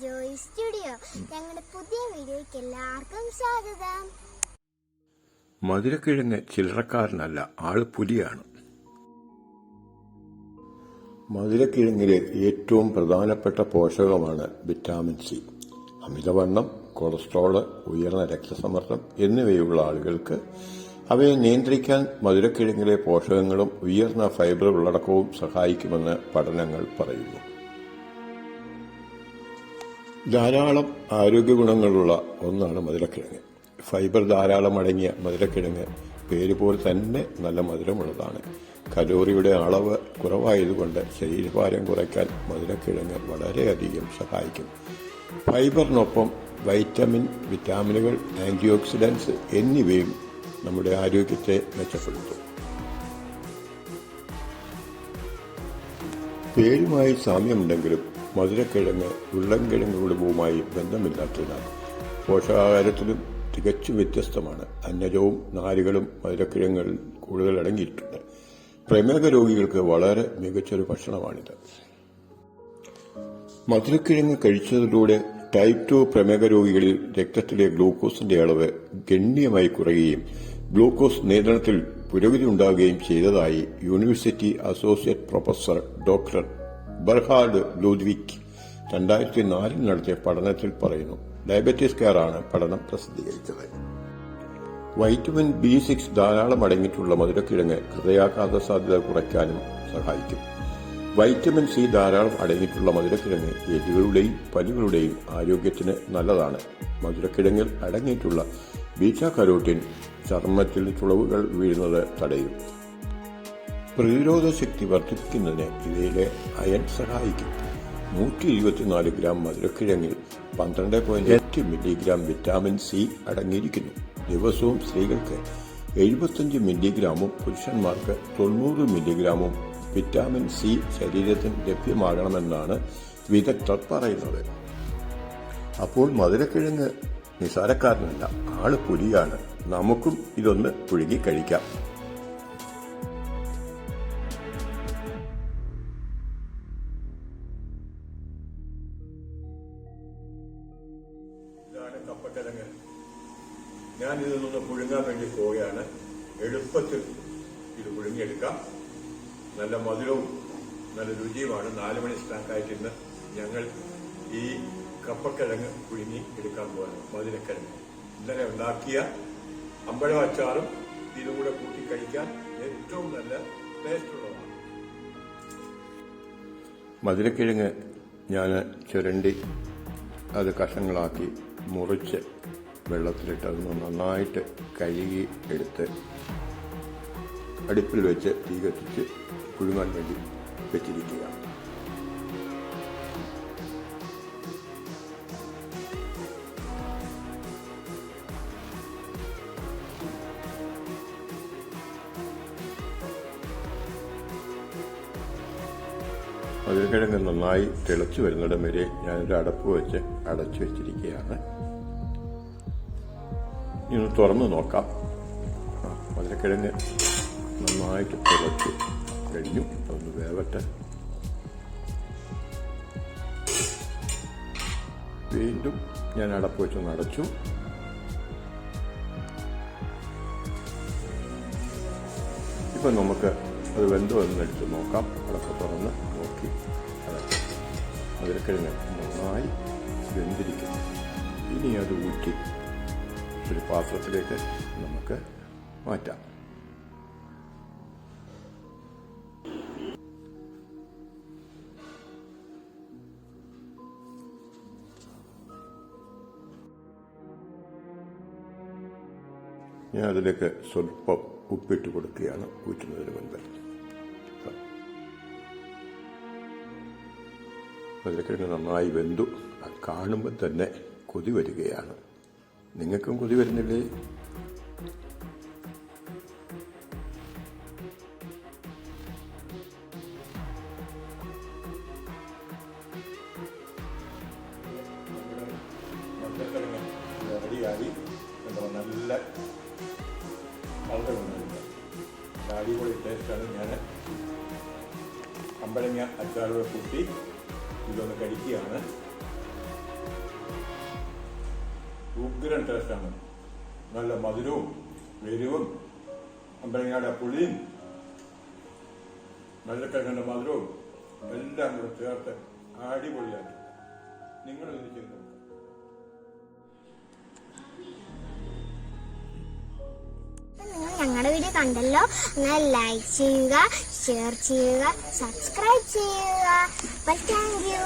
Joy studio ഞങ്ങളുടെ പുതിയ വീഡിയോയ്ക്ക് എല്ലാവർക്കും സ്വാഗതം. മധുരക്കിഴങ്ങ് ചില്ലറക്കാരനല്ല ആൾ പുലിയാണ്. മധുരക്കിഴങ്ങിലെ ഏറ്റവും പ്രധാനപ്പെട്ട പോഷകമാണ് വിറ്റാമിൻ സി. അമിതവണ്ണം കൊളസ്ട്രോൾ ഉയർന്ന രക്തസമ്മർദ്ദം എന്നിവയുള്ള ആളുകൾക്ക് അവയെ നിയന്ത്രിക്കാൻ മധുരക്കിഴങ്ങിലെ പോഷകങ്ങളും ഉയർന്ന ഫൈബർ ഉള്ളടക്കവും സഹായിക്കുമെന്ന് പഠനങ്ങൾ പറയുന്നു. ധാരാളം ആരോഗ്യ ഗുണങ്ങളുള്ള ഒന്നാണ് മധുരക്കിഴങ്ങ്. ഫൈബർ ധാരാളം അടങ്ങിയ മധുരക്കിഴങ്ങ് പേര് പോലെ തന്നെ നല്ല മധുരമുള്ളതാണ്. കലോറിയുടെ അളവ് കുറവായതുകൊണ്ട് ശരീരഭാരം കുറയ്ക്കാൻ മധുരക്കിഴങ്ങ് വളരെയധികം സഹായിക്കും. ഫൈബറിനൊപ്പം വൈറ്റമിൻ വിറ്റാമിനുകൾ ആന്റി ഓക്സിഡൻസ് എന്നിവയും നമ്മുടെ ആരോഗ്യത്തെ മെച്ചപ്പെടുത്തും. പേരുമായി സാമ്യമുണ്ടെങ്കിലും മധുരക്കിഴങ്ങ് ഉരുളൻകിഴങ്ങ് കുടുംബവുമായി ബന്ധമില്ലാത്തതിനാൽ പോഷകാഹാരത്തിലും തികച്ചും വ്യത്യസ്തമാണ്. അന്നജവും നാരുകളും മധുരക്കിഴങ്ങുകളിൽ കൂടുതൽ അടങ്ങിയിട്ടുണ്ട്. പ്രമേഹ രോഗികൾക്ക് വളരെ മികച്ചൊരു ഭക്ഷണമാണിത്. മധുരക്കിഴങ്ങ് കഴിച്ചതിലൂടെ ടൈപ്പ് ടു പ്രമേഹ രോഗികളിൽ രക്തത്തിലെ ഗ്ലൂക്കോസിന്റെ അളവ് ഗണ്യമായി കുറയുകയും ഗ്ലൂക്കോസ് നിയന്ത്രണത്തിൽ പുരോഗതി ഉണ്ടാവുകയും ചെയ്തതായി university associate professor doctor Burkhard Ludwig രണ്ടായിരത്തി നാലിൽ നടത്തിയ പഠനത്തിൽ പറയുന്നു ഡയബറ്റീസ് ആണ് പഠനം പ്രസിദ്ധീകരിച്ചത്. വൈറ്റമിൻ ബി സിക്സ് ധാരാളം അടങ്ങിയിട്ടുള്ള മധുരക്കിഴങ്ങ് ഹൃദയാഘാത സാധ്യത കുറയ്ക്കാനും സഹായിക്കും. വൈറ്റമിൻ സി ധാരാളം അടങ്ങിയിട്ടുള്ള മധുരക്കിഴങ്ങ് എല്ലുകളുടെയും പല്ലുകളുടെയും ആരോഗ്യത്തിന് നല്ലതാണ്. മധുരക്കിഴങ്ങിൽ അടങ്ങിയിട്ടുള്ള ബീറ്റ കരോട്ടിൻ ചർമ്മത്തിൽ ചുളവുകൾ വീഴുന്നത് തടയും. പ്രതിരോധ ശക്തി വർദ്ധിപ്പിക്കുന്നതിന് ഇവയിലെ അയൺ സഹായിക്കും. നൂറ്റി ഇരുപത്തിനാല് ഗ്രാം മധുരക്കിഴങ്ങിൽ പന്ത്രണ്ട് പോയിന്റ് എട്ട് മില്ലിഗ്രാം വിറ്റാമിൻ സി അടങ്ങിയിരിക്കുന്നു. ദിവസവും സ്ത്രീകൾക്ക് എഴുപത്തഞ്ച് മില്ലിഗ്രാമും പുരുഷന്മാർക്ക് തൊണ്ണൂറ് മില്ലിഗ്രാമും വിറ്റാമിൻ സി ശരീരത്തിന് ലഭ്യമാകണമെന്നാണ് വിദഗ്ധർ പറയുന്നത്. അപ്പോൾ മധുരക്കിഴങ്ങ് നിസാരക്കാരനല്ല ആൾ പുലിയാണ്. നമുക്കും ഇതൊന്ന് പുഴുകി കഴിക്കാം. കപ്പക്കിഴങ്ങ് ഞാൻ ഇതിൽ നിന്ന് പുഴുങ്ങാൻ വേണ്ടി പോവുകയാണ്. എളുപ്പത്തിൽ ഇത് പുഴുങ്ങിയെടുക്കാം. നല്ല മധുരവും നല്ല രുചിയുമാണ്. നാല് മണി സ്നാക്കായിട്ട് ഇന്ന് ഞങ്ങൾ ഈ കപ്പക്കിഴങ്ങ് പുഴുങ്ങി എടുക്കാൻ പോകുന്നത് മധുരക്കിഴങ്ങ് ഇന്നലെ ഉണ്ടാക്കിയ അമ്പഴം അച്ചാറും ഇതും കൂടെ കൂട്ടി കഴിക്കാൻ ഏറ്റവും നല്ല ടേസ്റ്റ് ഉള്ളതാണ്. മധുരക്കിഴങ്ങ് ഞാൻ ചുരണ്ടി അത് കഷങ്ങളാക്കി മുറിച്ച് വെള്ളത്തിലിട്ട് അതൊന്ന് നന്നായിട്ട് കഴുകി എടുത്ത് അടുപ്പിൽ വെച്ച് തീ കത്തിച്ച് പുഴുങ്ങാൻ വേണ്ടി വെച്ചിരിക്കുക. മധുരക്കിഴങ്ങ് നന്നായി തിളച്ചു വരുന്നിടം വരെ ഞാനൊരു അടപ്പ് വെച്ച് അടച്ചു വെച്ചിരിക്കുകയാണ്. ഇനി ഒന്ന് തുറന്ന് നോക്കാം. മധുരക്കിഴങ്ങ് നന്നായിട്ട് തിളച്ചു കഴിഞ്ഞു. ഒന്ന് വേവട്ടെ. വീണ്ടും ഞാൻ അടപ്പ് വെച്ച് നടച്ചു ഇപ്പം നമുക്ക് അത് വെന്തോ എന്നെടുത്ത് നോക്കാം. അതൊക്കെ തുറന്ന് നോക്കി. അതൊക്കെ മധുരക്കിഴങ്ങ് നന്നായി വെന്തിരിക്കുന്നു. ഇനി അത് ഊറ്റി ഒരു പാത്രത്തിലേക്ക് നമുക്ക് മാറ്റാം. ഞാൻ അതിലേക്ക് സ്വല്പം ഉപ്പിട്ട് കൊടുക്കുകയാണ്. ഊറ്റുന്നതിന് മുൻപ്. അതിലേക്ക് നന്നായി വെന്തു. കാണുമ്പോൾ തന്നെ കൊതി വരികയാണ്. നിങ്ങൾക്കും കൊതി വരുന്നില്ലേ? നല്ല അടിപൊളി ടേസ്റ്റാണ് ഞാൻ അമ്പലങ്ങ അച്ചാറുകൾ കൂട്ടി ഇതൊന്ന് കഴിക്കുകയാണ് ഉഗ്രൻ ടേസ്റ്റാണ്. നല്ല മധുരവും എരിവും അമ്പലങ്ങാട പുളിയും നല്ലക്കിഴങ്ങിന്റെ മധുരവും എല്ലാം കൂടെ ചേർത്ത് അടിപൊളിയാക്കി. നിങ്ങളിതിരിക്കുന്നു കണ്ടല്ലോ. എന്നാൽ ലൈക്ക് ചെയ്യുക ഷെയർ ചെയ്യുക സബ്സ്ക്രൈബ് ചെയ്യുക. അപ്പോൾ താങ്ക് യു